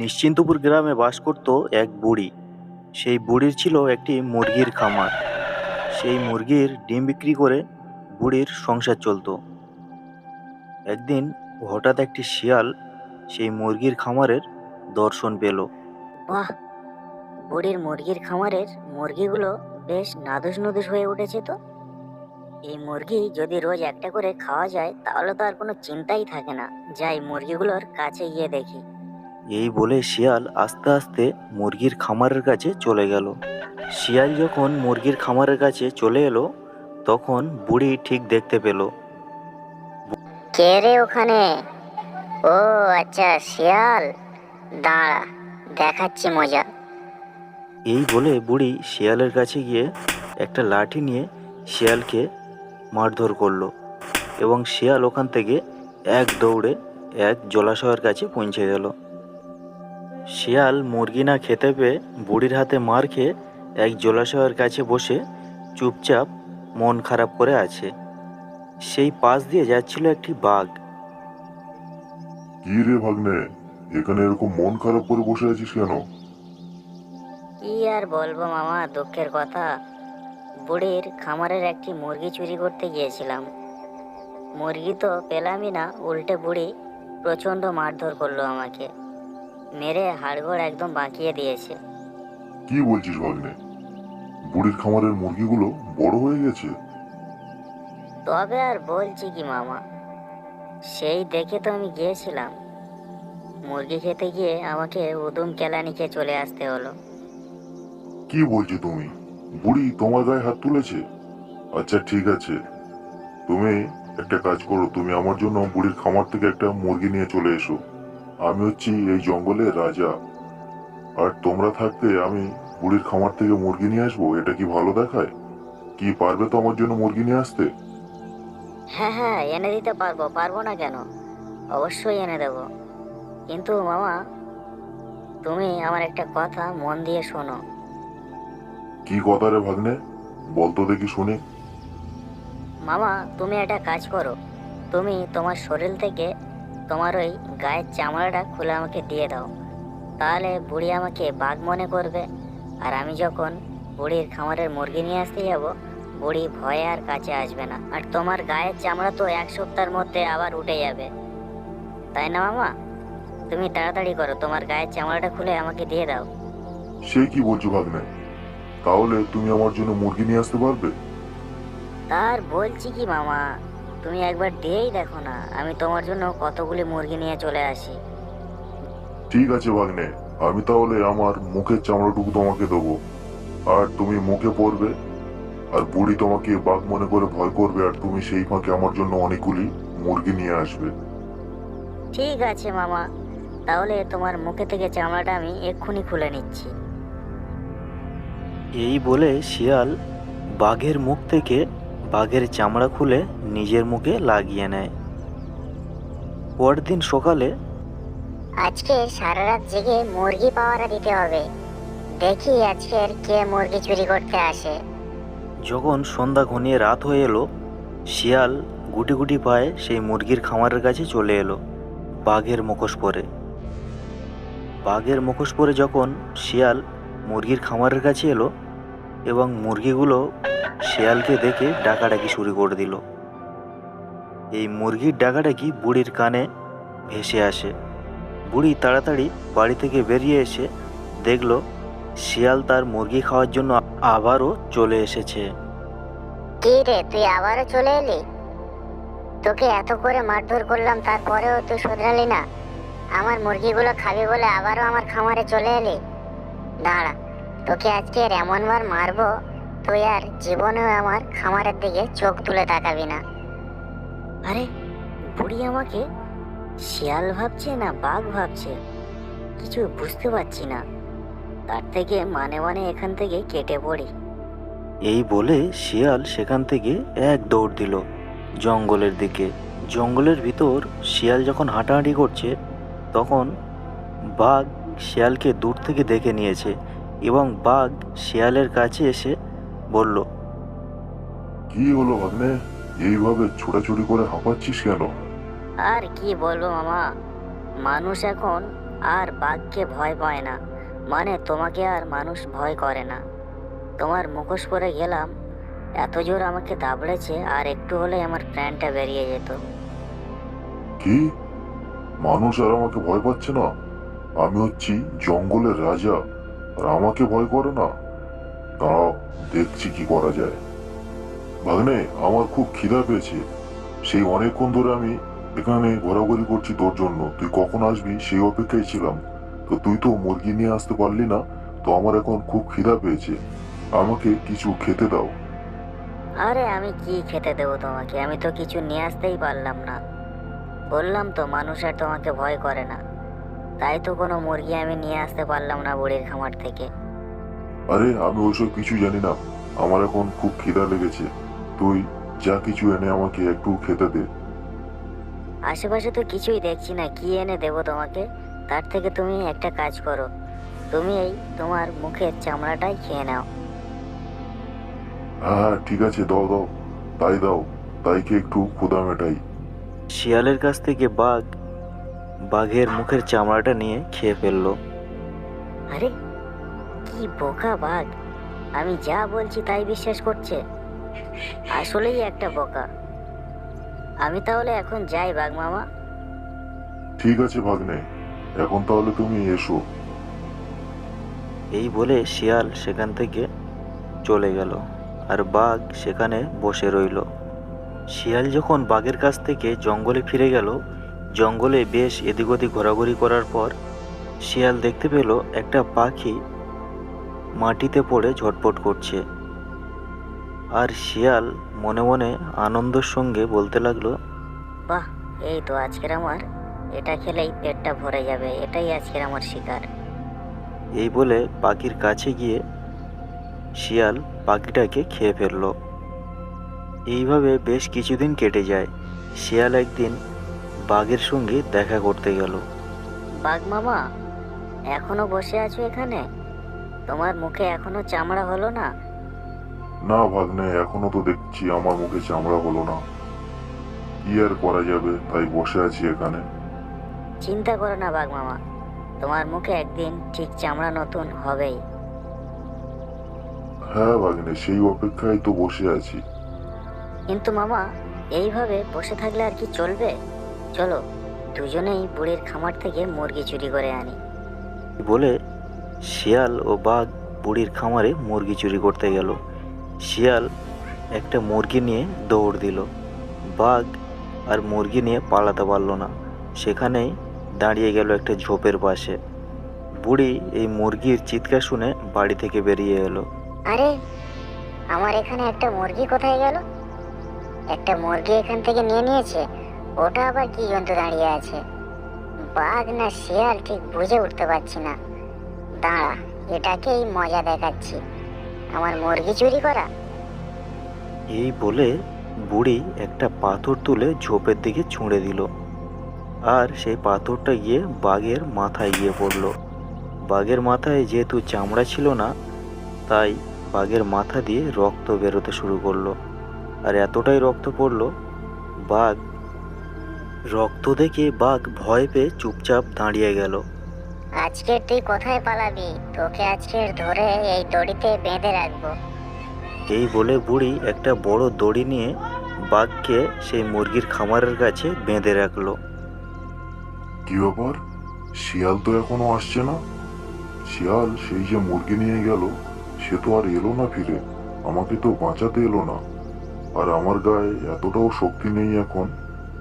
নিশ্চিন্তপুর গ্রামে বাস করত এক বুড়ি। সেই বুড়ির ছিল একটি মুরগির খামার। সেই মুরগির ডিম বিক্রি করে বুড়ির সংসার চলতো। একদিন হঠাৎ একটি শিয়াল সেই মুরগির খামারের দর্শন পেল। বাহ! বুড়ির মুরগির খামারের মুরগিগুলো বেশ নাদুস নুদুস হয়ে উঠেছে তো। এই মুরগি যদি রোজ একটা করে খাওয়া যায়, তাহলে তো আর কোনো চিন্তাই থাকে না। যাই মুরগিগুলোর কাছে গিয়ে দেখি। এই বলে শিয়াল আস্তে আস্তে মুরগির খামারের কাছে চলে গেল। শিয়াল যখন মুরগির খামারের কাছে চলে এলো তখন বুড়ি ঠিক দেখতে পেল। কে রে ওখানে? ও আচ্ছা শিয়াল। দাঁড়া দেখাচ্ছি মজা। এই বলে বুড়ি শিয়ালের কাছে গিয়ে একটা লাঠি নিয়ে শিয়ালকে মারধর করল এবং শিয়াল ওখান থেকে এক দৌড়ে এক জলাশয়ের কাছে পৌঁছে গেল। শিয়াল মুরগি না খেতে পেয়ে বুড়ির হাতে মার খেয়ে এক জলাশয়ের কাছে বসে চুপচাপ মন খারাপ করে আছে। সেই পাশ দিয়ে যাচ্ছিল একটি বাঘ। কি রে ভাগ্নে এখানে এরকম মন খারাপ করে বসে আছিস কেন? কি আর বলব মামা দুঃখের কথা। বুড়ির খামারের একটি মুরগি চুরি করতে গিয়েছিলাম। মুরগি তো পেলামই না উল্টে বুড়ি প্রচণ্ড মারধর করল আমাকে। মেরে হাড়গোড় একদম বাঁকিয়ে দিয়েছে। কি বলছিস ভাগ্নে? বুড়ির খামারের মুরগিগুলো বড় হয়ে গেছে? তবে আর বলছি কি মামা সেই দেখে তো আমি গিয়েছিলাম। মুরগি খেতে গিয়ে আমাকে উদুম কেলানি খেয়ে চলে আসতে হলো। কি বলছো তুমি? বুড়ি তোমার গায়ে হাত তুলেছে? আচ্ছা ঠিক আছে। তুমি একটা কাজ করো তুমি আমার জন্য বুড়ির খামার থেকে একটা মুরগি নিয়ে চলে এসো। আমি হচ্ছি এই জঙ্গলের রাজা। আর তোমরা থাকতে আমি বুড়ির খামার থেকে মুরগি নিয়ে আসব এটা কি ভালো দেখায়? কি পারবে তো আমার জন্য মুরগি নিয়ে আসতে? হ্যাঁ হ্যাঁ এনে দিতে পারব পারব না কেন? অবশ্যই এনে দেবো। কিন্তু মামা তুমি আমার একটা কথা মন দিয়ে শোনো। কি কথা রে ভাগ্নে? বলতো দেখি শুনি। মামা তুমি একটা কাজ করো। তুমি তোমার শরীর থেকে তোমার ওই গায়ের চামড়াটা খুলে আমাকে দিয়ে দাও। তাহলে বুড়ি আমাকে বাঘ মনে করবে। আর আমি যখন বুড়ির খামারের মুরগি নিয়ে আসতে যাব বুড়ি ভয়ে আর কাছে আসবে না। আর তোমার গায়ের চামড়া তো এক সপ্তাহের মধ্যে আবার উঠে যাবে। তাই না মামা? তুমি তাড়াতাড়ি করো তোমার গায়ের চামড়াটা খুলে আমাকে দিয়ে দাও। সে কি বলছো ভাগ্নে? তাহলে তুমি আমার জন্য মুরগি নিয়ে আসতে পারবে? তার বলছি কি মামা? তুমি একবার দিয়েই দেখো না আমি তোমার জন্য কতগুলি মুরগি নিয়ে চলে আসি। ঠিক আছে ভাগ্নে আমি তাহলে আমার মুখের চামড়াটুকু তোমাকে দেবো। আর তুমি মুখে পড়বে আর বুড়ি তোমাকে বাঘ মনে করে ভয় করবে আর তুমি সেই ফাঁকে আমার জন্য অনেকগুলি মুরগি নিয়ে আসবে। ঠিক আছে মামা তাহলে তোমার মুখে থেকে চামড়াটা আমি এক্ষুনি খুলে নিচ্ছি। এই বলে শিয়াল বাঘের মুখ থেকে বাঘের চামড়া খুলে নিজের মুখে লাগিয়ে নেয়। পরদিন সকালে আজকে সারা রাত জেগে মুরগি পাওয়ারা দিতে হবে। দেখি আজকের কে মুরগি চুরি করতে আসে। যখন সন্ধ্যা ঘনিয়ে রাত হয়ে এলো শিয়াল গুটি গুটি পায়ে সেই মুরগির খামারের কাছে চলে এলো বাঘের মুখোশ পরে। বাঘের মুখোশ পরে যখন শিয়াল মুরগির খামারের কাছে এলো এবং মুরগিগুলো শিয়ালকে দেখে ডাকাডাকি শুরু করে দিল। এই মুরগির ডাকাডাকি বুড়ির কানে ভেসে আসে। বুড়ি তাড়াতাড়ি বাড়ি থেকে বেরিয়ে এসে দেখল, শিয়াল তার মুরগি খাওয়ার জন্য আবারও চলে এসেছে। কি রে, তুই আবারও চলে এলি? তোকে এত করে মারধর করলাম, তারপরেও তুই শোধরালি না? আমার মুরগিগুলো খাবি বলে আবারও আমার খামারে চলে এলি? দাঁড়া তোকে আজকে এমন বার মারবো, তুই আর জীবনেও আমার খামারের দিকে চোখ তুলে তাকাবি না। আরে, বুড়ি আমাকে শিয়াল ভাবছে না বাঘ ভাবছে? কিছু বুঝতে পারছি না। তার থেকে মানে মানে এখান থেকে কেটে পড়ি। এই বলে শিয়াল সেখান থেকে এক দৌড় দিল জঙ্গলের দিকে। জঙ্গলের ভিতর শিয়াল যখন হাঁটাহাঁটি করছে, তখন বাঘ শিয়ালকে দূর থেকে দেখে নিয়েছে। এবং বাঘ শিয়ালের কাছে এসে বলল কি হলো ভাগ্নে? এইভাবে ছোটাছুটি করে হাঁপাচ্ছিস কেন? আর কি বলব মামা মানুষ এখন আর বাঘকে ভয় পায় না। মানে তোমাকে আর মানুষ ভয় করে না। তোমার মুখোশ পরে গেলাম এত জোর আমাকে দাবড়েছে আর একটু হলে আমার প্রাণটা বেরিয়ে যেত। কি? মানুষ আর আমাকে ভয় পাচ্ছে না? আমি হচ্ছি জঙ্গলের রাজা। আর আমাকে ভয় করে না। দাঁড়াও, দেখছি কি করা যায়। ভাগ্নে, আমার খুব খিদা পেয়েছে। সেই অনেকক্ষণ ধরে আমি এখানে ঘোরাঘুরি করছি তোর জন্য। তুই কখন আসবি? সেই অপেক্ষায় ছিলাম। তো তুই তো মুরগি নিয়ে আসতে পারলি না, তো আমার এখন খুব খিদা পেয়েছে। আমাকে কিছু খেতে দাও। আরে, আমি কি খেতে দেবো তোমাকে? আমি তো কিছু নিয়ে আসতেই পারলাম না। বললাম তো, মানুষ আর তোমাকে ভয় করে না। তাই তো কোনো মুরগি আমি নিয়ে আসতে পারলাম না বুড়ির খামার থেকে। আরে আমি ওইসব কিছু জানি না। আমার এখন খুব খিদা লেগেছে। তুই যা কিছু এনে আমাকে একটু খেতে দে। আশেপাশে তো কিছুই দেখছি না। কি এনে দেবো তোমাকে? তার থেকে তুমি একটা কাজ করো। তুমি এই তোমার মুখের চামড়াটাই খেয়ে নাও। হ্যাঁ হ্যাঁ ঠিক আছে দাও দাও। তাই দাও। তাইকে একটু ক্ষুদা মেটাই। শিয়ালের কাছ থেকে বাঘ বাঘের মুখের চামড়াটা নিয়ে খেয়ে ফেলল। আরে কি বোকা বাঘ। আমি যা বলছি তাই বিশ্বাস করছে। আসলেই একটা বোকা। আমি তাহলে এখন যাই বাঘ মামা। ঠিক আছে ভাগ্নে এখন তাহলে তুমি এসো। এই বলে শিয়াল সেখান থেকে চলে গেল আর বাঘ সেখানে বসে রইল। শিয়াল যখন বাঘের কাছ থেকে জঙ্গলে ফিরে গেল জঙ্গলে বেশ এদিক ওদিক ঘোরাঘুরি করার পর শিয়াল দেখতে পেল একটা পাখি মাটিতে পড়ে ঝটপট করছে। আর শিয়াল মনে মনে আনন্দের সঙ্গে বলতে লাগল বাহ এই তো আজকের আমার। এটা খেলেই পেটটা ভরে যাবে। এটাই আজকের আমার শিকার। এই বলে পাখির কাছে গিয়ে শিয়াল পাখিটাকে খেয়ে ফেলল। এইভাবে বেশ কিছুদিন কেটে যায়। শিয়াল একদিন বাঘের সঙ্গে দেখা করতে গেল। বাঘ মামা এখনও বসে আছো এখানে? তোমার মুখে এখনও চামড়া হলো না? না ভাগ্নে এখনও তো দেখছি আমার মুখে চামড়া হলো না। কি আর করা যাবে তাই বসে আছি এখানে। চিন্তা করো না বাঘ মামা তোমার মুখে একদিন ঠিক চামড়া নতুন হবেই। হ্যাঁ ভাগ্নে সেই অপেক্ষায় তো বসে আছি। কিন্তু মামা এইভাবে বসে থাকলে আর কি চলবে? চলো দুজনেই বুড়ির খামার থেকে মুরগি চুরি করে আনি। বলে শিয়াল ও বাঘ বুড়ির খামারে মুরগি চুরি করতে গেল। শিয়াল একটা মুরগি নিয়ে দৌড় দিল। বাঘ আর মুরগি নিয়ে পালাতে পারল না। সেখানেই দাঁড়িয়ে গেল একটা ঝোপের পাশে। বুড়ি এই মুরগির চিৎকার শুনে বাড়ি থেকে বেরিয়ে এলো। আরে আমার এখানে একটা মুরগি কোথায় গেল? একটা মুরগি এখান থেকে নিয়ে নিয়েছে। ওটা আবার কি জন্তু দাঁড়িয়ে আছে? বাঘ না শিয়াল ঠিক বুঝে উঠতে পারছি না। দাঁড়া, এটাকেই মজা দেখাচ্ছি। আমার মুরগি চুরি করা? এই বলে বুড়ি একটা পাথর তুলে ঝোপের দিকে ছুঁড়ে দিল। আর সেই পাথরটা গিয়ে বাঘের মাথায় গিয়ে পড়ল। বাঘের মাথায় যেহেতু চামড়া ছিল না, তাই বাঘের মাথা দিয়ে রক্ত বেরোতে শুরু করল। আর এতটাই রক্ত পড়ল, বাঘ রক্ত দেখে বাঘ ভয় পেয়ে চুপচাপ দাঁড়িয়ে গেল। আজকে তুই কোথায় পালাবি? তোকে আজকে ধরে এই দড়িতে বেঁধে রাখব। এই বলে বুড়ি একটা বড় দড়ি নিয়ে বাঘকে সেই মুরগির খামারের কাছে বেঁধে রাখল। কি ব্যাপার? শিয়াল তো এখনও আসছে না? শিয়াল সেই যে মুরগি নিয়ে গেল সে তো আর এলো না ফিরে। আমাকে তো বাঁচাতে এলো না। আর আমার গায়ে এতটাও শক্তি নেই এখন।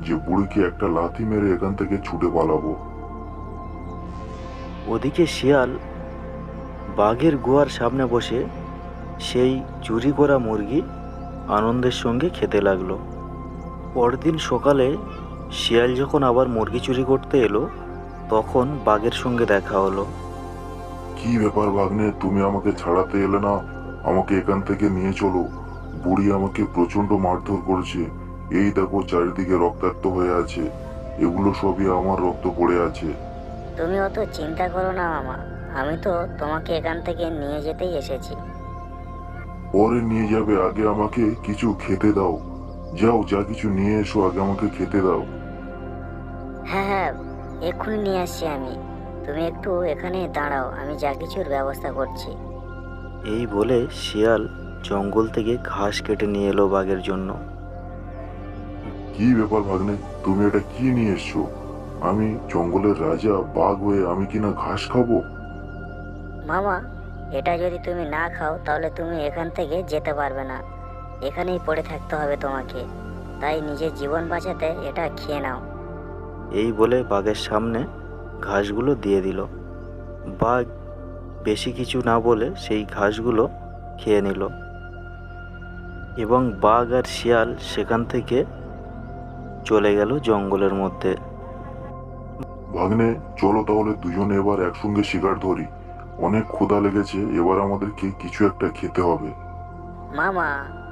যে বুড়িকে একটা লাথি মেরে এখান থেকে ছুটে পালাবো। ওদিকে শিয়াল বাঘের গুহার সামনে বসে সেই চুরি করা মুরগি আনন্দের সঙ্গে খেতে লাগল। পরদিন সকালে শিয়াল যখন আবার মুরগি চুরি করতে এলো তখন বাঘের সঙ্গে দেখা হলো। কি ব্যাপার ভাগ্নে তুমি আমাকে ছাড়াতে এলে না? আমাকে এখান থেকে নিয়ে চলো। বুড়ি আমাকে প্রচণ্ড মারধর করেছে। এই দেখো চারিদিকে রক্তাক্ত হয়ে আছে। এগুলো সবই আমার রক্ত পড়ে আছে। তুমি অত চিন্তা করো না মামা। আমি তো তোমাকে এখান থেকে নিয়ে যেতেই এসেছি। পরে নিয়ে যাবে আগে আমাকে কিছু খেতে দাও। যাও যা কিছু নিয়ে এসো আগে আমাকে খেতে দাও। হ্যাঁ হ্যাঁ এক্ষুনি নিয়ে আসছি আমি। তুমি একটু এখানে দাঁড়াও আমি যা কিছুর ব্যবস্থা করছি। এই বলে শিয়াল জঙ্গল থেকে ঘাস কেটে নিয়ে এলো বাঘের জন্য। কি ব্যাপার ভাগ্নে? তুমি এটা কি নিয়ে এসছো? আমি জঙ্গলের রাজা বাঘ হয়ে আমি কিনা ঘাস খাব? মামা এটা যদি তুমি না খাও তাহলে তুমি এখান থেকে যেতে পারবে না। এখানেই পড়ে থাকতে হবে তোমাকে। তাই নিজের জীবন বাঁচাতে এটা খেয়ে নাও। এই বলে বাঘের সামনে ঘাসগুলো দিয়ে দিল। বাঘ বেশি কিছু না বলে সেই ঘাসগুলো খেয়ে নিল। এবং বাঘ আর শিয়াল সেখান থেকে চলে গেল জঙ্গলের মধ্যে। ভাগ্নে চলো তাহলে দুজনে এবার একসঙ্গে শিকার ধরি। অনেক ক্ষুধা লেগেছে এবার আমাদেরকে কিছু একটা খেতে হবে। মামা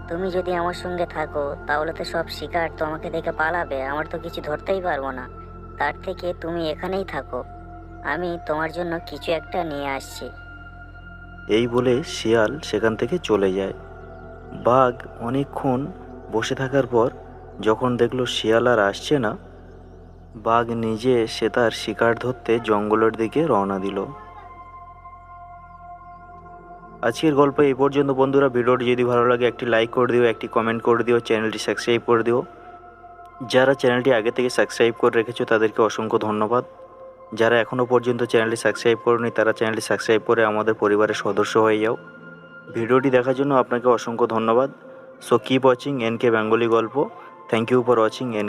তুমি যদি আমার সঙ্গে থাকো তাহলে তো সব শিকার তোমাকে দেখে পালাবে আমার তো কিছু ধরতেই পারব না। তার থেকে তুমি এখানেই থাকো। আমি তোমার জন্য কিছু একটা নিয়ে আসছি। এই বলে শিয়াল সেখান থেকে চলে যায়। বাঘ অনেকক্ষণ বসে থাকার পর যখন দেখল শিয়াল আর আসছে না, বাঘ নিজে সে তার শিকার ধরতে জঙ্গলের দিকে রওনা দিল। আজকের গল্প এই পর্যন্ত, বন্ধুরা। ভিডিওটি যদি ভালো লাগে, একটি লাইক করে দিও, একটি কমেন্ট করে দিও চ্যানেলটি সাবস্ক্রাইব করে দিও। যারা চ্যানেলটি আগে থেকে সাবস্ক্রাইব করে রেখেছো, তাদেরকে অসংখ্য ধন্যবাদ। যারা এখনও পর্যন্ত চ্যানেলটি সাবস্ক্রাইব করেনি, তারা চ্যানেলটি সাবস্ক্রাইব করে আমাদের পরিবারের সদস্য হয়ে যাও। ভিডিওটি দেখার জন্য আপনাকে অসংখ্য ধন্যবাদ। So keep watching N K Bengali গল্প। Thank you for watching N